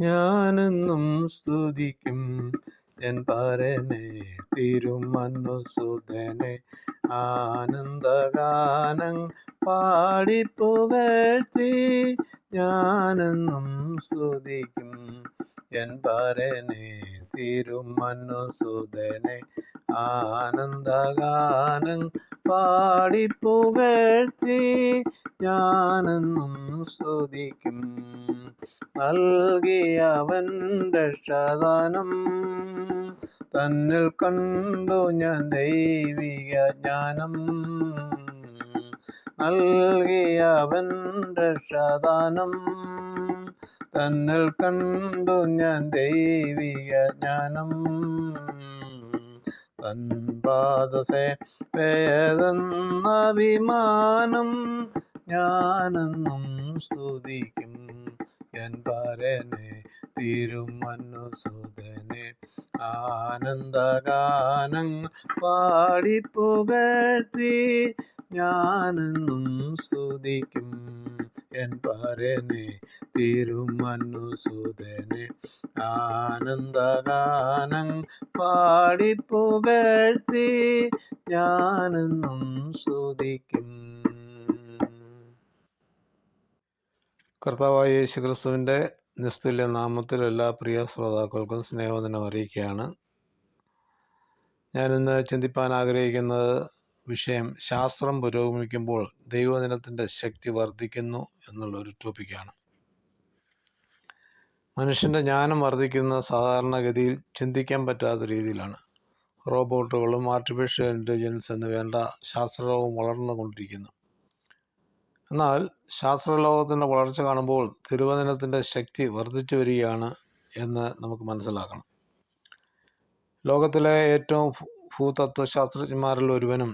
ഞാനെന്നും സ്തുതിക്കും. എൻ പരനെ സുധനെ ആനന്ദഗാനം പാടിപ്പുകഴ്ത്തി ഞാനെന്നും സ്തുതിക്കും. എൻ പരനെ സുധനെ ആനന്ദഗാനം പാടിപ്പുകഴ്ത്തി ഞാനെന്നും സ്തുതിക്കും. നൽകിയവൻ രക്ഷാദാനം തന്നിൽ കണ്ടു ഞാൻ ദൈവിക ജ്ഞാനം. നൽകിയവൻ രക്ഷാദാനം തന്നിൽ കണ്ടു ഞാൻ ദൈവിക ജ്ഞാനം. തൻപാദസേ വേദന്ന വിമാനം ഞാനെന്നും സ്തുതിക്കും. എൻ പരനെ തിരുമനുസുതനെ ആനന്ദഗാനം പാടിപ്പുകഴ്ത്തി ഞാനെന്നും സ്തുതിക്കും. എൻ പരനെ തിരുമനുസുതനെ ആനന്ദഗാനം പാടിപ്പുകഴ്ത്തി ഞാനെന്നും സ്തുതിക്കും. കർത്താവായ യേശു ക്രിസ്തുവിന്റെ നിസ്തുല്യ നാമത്തിൽ എല്ലാ പ്രിയ ശ്രോതാക്കൾക്കും സ്നേഹവന്ദനം അറിയിക്കുകയാണ്. ഞാനിന്ന് ചിന്തിപ്പാൻ ആഗ്രഹിക്കുന്നത് വിഷയം ശാസ്ത്രം പുരോഗമിക്കുമ്പോൾ ദൈവദിനത്തിന്റെ ശക്തി വർദ്ധിക്കുന്നു എന്നുള്ള ഒരു ടോപ്പിക്കാണ്. മനുഷ്യന്റെ ജ്ഞാനം വർദ്ധിക്കുന്ന സാധാരണഗതിയിൽ ചിന്തിക്കാൻ പറ്റാത്ത രീതിയിലാണ്. റോബോട്ടുകളും ആർട്ടിഫിഷ്യൽ ഇന്റലിജൻസ് എന്ന് വേണ്ട ശാസ്ത്രവും വളർന്നുകൊണ്ടിരിക്കുന്നു. എന്നാൽ ശാസ്ത്രലോകത്തിന്റെ വളർച്ച കാണുമ്പോൾ തിരുവചനത്തിന്റെ ശക്തി വർദ്ധിച്ചു വരികയാണ് എന്ന് നമുക്ക് മനസ്സിലാക്കണം. ലോകത്തിലെ ഏറ്റവും ഭൂതത്വശാസ്ത്രജ്ഞന്മാരിൽ ഒരുവനും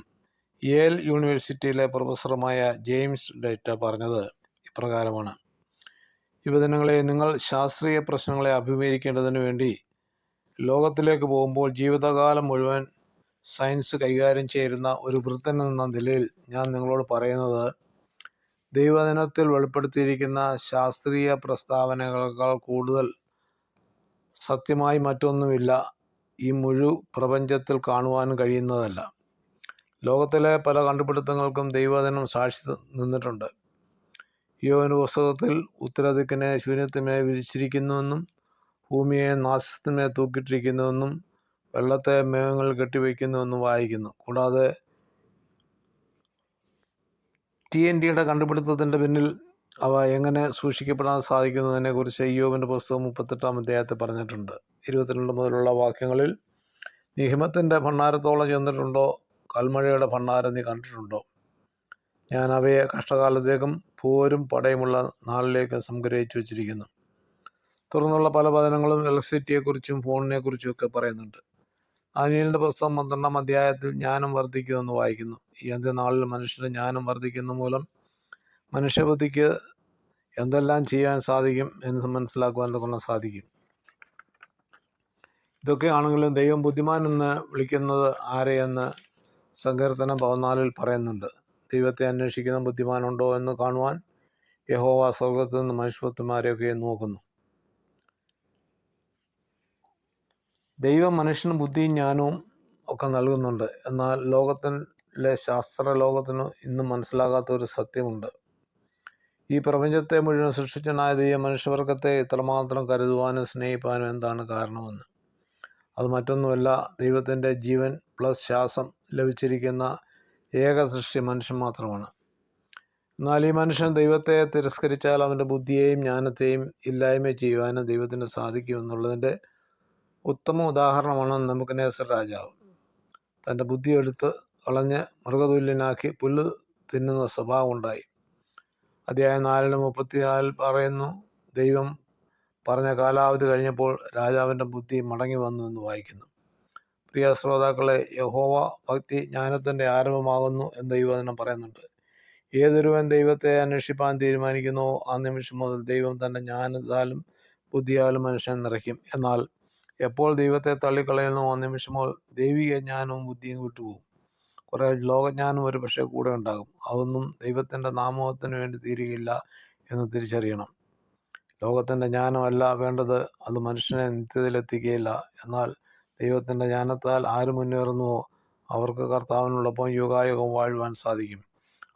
യേൽ യൂണിവേഴ്സിറ്റിയിലെ പ്രൊഫസറുമായ ജെയിംസ് ഡേറ്റ പറഞ്ഞത് ഇപ്രകാരമാണ്. യുവജനങ്ങളെ നിങ്ങൾ ശാസ്ത്രീയ പ്രശ്നങ്ങളെ അഭിമുഖീകരിക്കേണ്ടതിന് വേണ്ടി ലോകത്തിലേക്ക് പോകുമ്പോൾ ജീവിതകാലം മുഴുവൻ സയൻസ് കൈകാര്യം ചെയ്യുന്ന ഒരു വൃദ്ധൻ എന്ന നിലയിൽ ഞാൻ നിങ്ങളോട് പറയുന്നത് ദൈവദിനത്തിൽ വെളിപ്പെടുത്തിയിരിക്കുന്ന ശാസ്ത്രീയ പ്രസ്താവനകളേക്കാൾ കൂടുതൽ സത്യമായി മറ്റൊന്നുമില്ല ഈ മുഴു പ്രപഞ്ചത്തിൽ കാണുവാനും കഴിയുന്നതല്ല. ലോകത്തിലെ പല കണ്ടുപിടുത്തങ്ങൾക്കും ദൈവദിനം സാക്ഷി നിന്നിട്ടുണ്ട്. യോന പുസ്തകത്തിൽ ഉത്തരദിക്കിനെ ശൂന്യത്തിന്മേൽ വിരിച്ചിരിക്കുന്നുവെന്നും ഭൂമിയെ നാശത്തിന്മേൽ തൂക്കിയിട്ടിരിക്കുന്നുവെന്നും വെള്ളത്തെ മേഘങ്ങൾ കെട്ടിവയ്ക്കുന്നുവെന്നും വായിക്കുന്നു. കൂടാതെ ടി എൻ ടിയുടെ കണ്ടുപിടുത്തത്തിന്റെ പിന്നിൽ അവ എങ്ങനെ സൂക്ഷിക്കപ്പെടാൻ സാധിക്കുന്നതിനെക്കുറിച്ച് അയ്യോബിന്റെ പുസ്തകം മുപ്പത്തെട്ടാം അധ്യായത്തിൽ പറഞ്ഞിട്ടുണ്ട്. ഇരുപത്തിരണ്ട് മുതലുള്ള വാക്യങ്ങളിൽ നീ ഹിമത്തിന്റെ ഭണ്ണാരത്തോളം ചെന്നിട്ടുണ്ടോ? കൽമഴയുടെ ഭണ്ണാരം നീ കണ്ടിട്ടുണ്ടോ? ഞാൻ അവയെ കഷ്ടകാലത്തേക്കും പോരും പടയുമുള്ള നാളിലേക്ക് സംഗ്രഹിച്ചു വച്ചിരിക്കുന്നു. തുടർന്നുള്ള പല പതനങ്ങളും ഇലക്ട്രിസിറ്റിയെക്കുറിച്ചും ഫോണിനെക്കുറിച്ചും ഒക്കെ പറയുന്നുണ്ട്. ദാനിയേലിന്റെ പുസ്തകം പന്ത്രണ്ടാം അധ്യായത്തിൽ ജ്ഞാനം വർദ്ധിക്കുമെന്ന് വായിക്കുന്നു. ഈ അന്ത്യനാളിൽ മനുഷ്യന്റെ ജ്ഞാനം വർദ്ധിക്കുന്ന മൂലം മനുഷ്യബുദ്ധിക്ക് എന്തെല്ലാം ചെയ്യാൻ സാധിക്കും എന്ന് മനസ്സിലാക്കുവാൻ കൊണ്ട് സാധിക്കും. ഇതൊക്കെയാണെങ്കിലും ദൈവം ബുദ്ധിമാൻ എന്ന് വിളിക്കുന്നത് ആരെയെന്ന് സങ്കീർത്തനം പതിനാലിൽ പറയുന്നുണ്ട്. ദൈവത്തെ അന്വേഷിക്കുന്ന ബുദ്ധിമാനുണ്ടോ എന്ന് കാണുവാൻ യഹോവ സ്വർഗത്തിൽ നിന്ന് മനുഷ്യപുത്രന്മാരെയൊക്കെ നോക്കുന്നു. ദൈവം മനുഷ്യന് ബുദ്ധിയും ജ്ഞാനവും ഒക്കെ നൽകുന്നുണ്ട്. എന്നാൽ ലോകത്തിലെ ശാസ്ത്ര ലോകത്തിന് ഇന്നും മനസ്സിലാകാത്ത ഒരു സത്യമുണ്ട്. ഈ പ്രപഞ്ചത്തെ മുഴുവൻ സൃഷ്ടിച്ചനായ ദൈവം മനുഷ്യവർഗത്തെ ഇത്രമാത്രം കരുതുവാനും സ്നേഹിപ്പാനും എന്താണ് കാരണമെന്ന്? അത് മറ്റൊന്നുമല്ല ദൈവത്തിന്റെ ജീവൻ പ്ലസ് ശ്വാസം ലഭിച്ചിരിക്കുന്ന ഏക സൃഷ്ടി മനുഷ്യൻ മാത്രമാണ്. എന്നാൽ ഈ മനുഷ്യൻ ദൈവത്തെ തിരസ്കരിച്ചാൽ അവന്റെ ബുദ്ധിയെയും ജ്ഞാനത്തെയും ഇല്ലായ്മ ചെയ്യുവാനും ദൈവത്തിന് സാധിക്കുമെന്നുള്ളതിന്റെ ഉത്തമ ഉദാഹരണമാണ് നമുക്കനേസർ രാജാവ്. തന്റെ ബുദ്ധി എടുത്ത് കളഞ്ഞ് മൃഗതുല്യനാക്കി പുല്ല് തിന്നുന്ന സ്വഭാവം ഉണ്ടായി. അധ്യായം നാലിന് മുപ്പത്തിനാലിൽ പറയുന്നു ദൈവം പറഞ്ഞ കാലാവധി കഴിഞ്ഞപ്പോൾ രാജാവിന്റെ ബുദ്ധി മടങ്ങി വന്നു എന്ന് വായിക്കുന്നു. പ്രിയ ശ്രോതാക്കളെ യഹോവ ഭക്തി ജ്ഞാനത്തിന്റെ ആരംഭമാകുന്നു എന്ന് ദൈവവചനം പറയുന്നുണ്ട്. ഏതൊരുവൻ ദൈവത്തെ അന്വേഷിപ്പാൻ തീരുമാനിക്കുന്നു ആ നിമിഷം മുതൽ ദൈവം തന്റെ ജ്ഞാനത്താലും ബുദ്ധിയാലും മനുഷ്യനെ നിറയ്ക്കും. എന്നാൽ എപ്പോൾ ദൈവത്തെ തള്ളിക്കളയുന്നു? ആ നിമിഷമോ ദൈവിക ജ്ഞാനവും ബുദ്ധിയും വിട്ടുപോകും. കുറേ ലോകജ്ഞാനം ഒരു പക്ഷേ കൂടെ ഉണ്ടാകും. അതൊന്നും ദൈവത്തിന്റെ നാമത്തിന് വേണ്ടി തീരുകയില്ല എന്ന് തിരിച്ചറിയണം. ലോകത്തിന്റെ ജ്ഞാനമല്ല വേണ്ടത്. അത് മനുഷ്യനെ നിത്യതയിലെത്തിക്കുകയില്ല. എന്നാൽ ദൈവത്തിന്റെ ജ്ഞാനത്താൽ ആര് മുന്നേറുന്നുവോ? അവർക്ക് കർത്താവിനോടൊപ്പം യുഗായുഗം വാഴുവാൻ സാധിക്കും.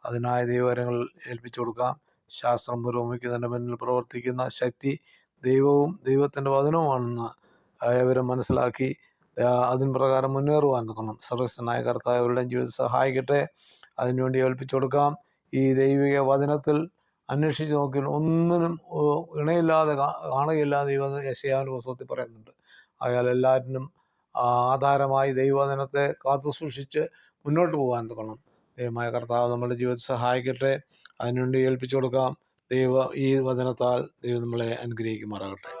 അതിനായ ദൈവകരങ്ങൾ ഏൽപ്പിച്ചു കൊടുക്കാം. ശാസ്ത്രം പുരോഗമിക്കുന്നതിന്റെ മുന്നിൽ പ്രവർത്തിക്കുന്ന ശക്തി ദൈവവും ദൈവത്തിന്റെ വചനവുമാണെന്ന് അവരെ മനസ്സിലാക്കി അതിന് പ്രകാരം മുന്നേറുവാൻ നോക്കണം സർവസ്വനായ കർത്താവ് അവരുടെ ജീവിതം സഹായിക്കട്ടെ അതിനുവേണ്ടി ഏൽപ്പിച്ചു കൊടുക്കാം. ഈ ദൈവിക വചനത്തിൽ അന്വേഷിച്ച് നോക്കി ഒന്നിനും ഇണയില്ലാതെ കാണുകയില്ലാതെ ഇവ യശയാവിന്റെ പുസ്തകത്തിൽ പറയുന്നുണ്ട്. അയാൾ എല്ലാറ്റിനും ആധാരമായി ദൈവവചനത്തെ കാത്തു സൂക്ഷിച്ച് മുന്നോട്ട് പോകാൻ നിൽക്കണം. ദൈവമായ കർത്താവ് നമ്മുടെ ജീവിതത്തെ സഹായിക്കട്ടെ. അതിനുവേണ്ടി ഏൽപ്പിച്ചു കൊടുക്കാം. ദൈവ ഈ വചനത്താൽ ദൈവം നമ്മളെ അനുഗ്രഹിക്കുമാറാകട്ടെ.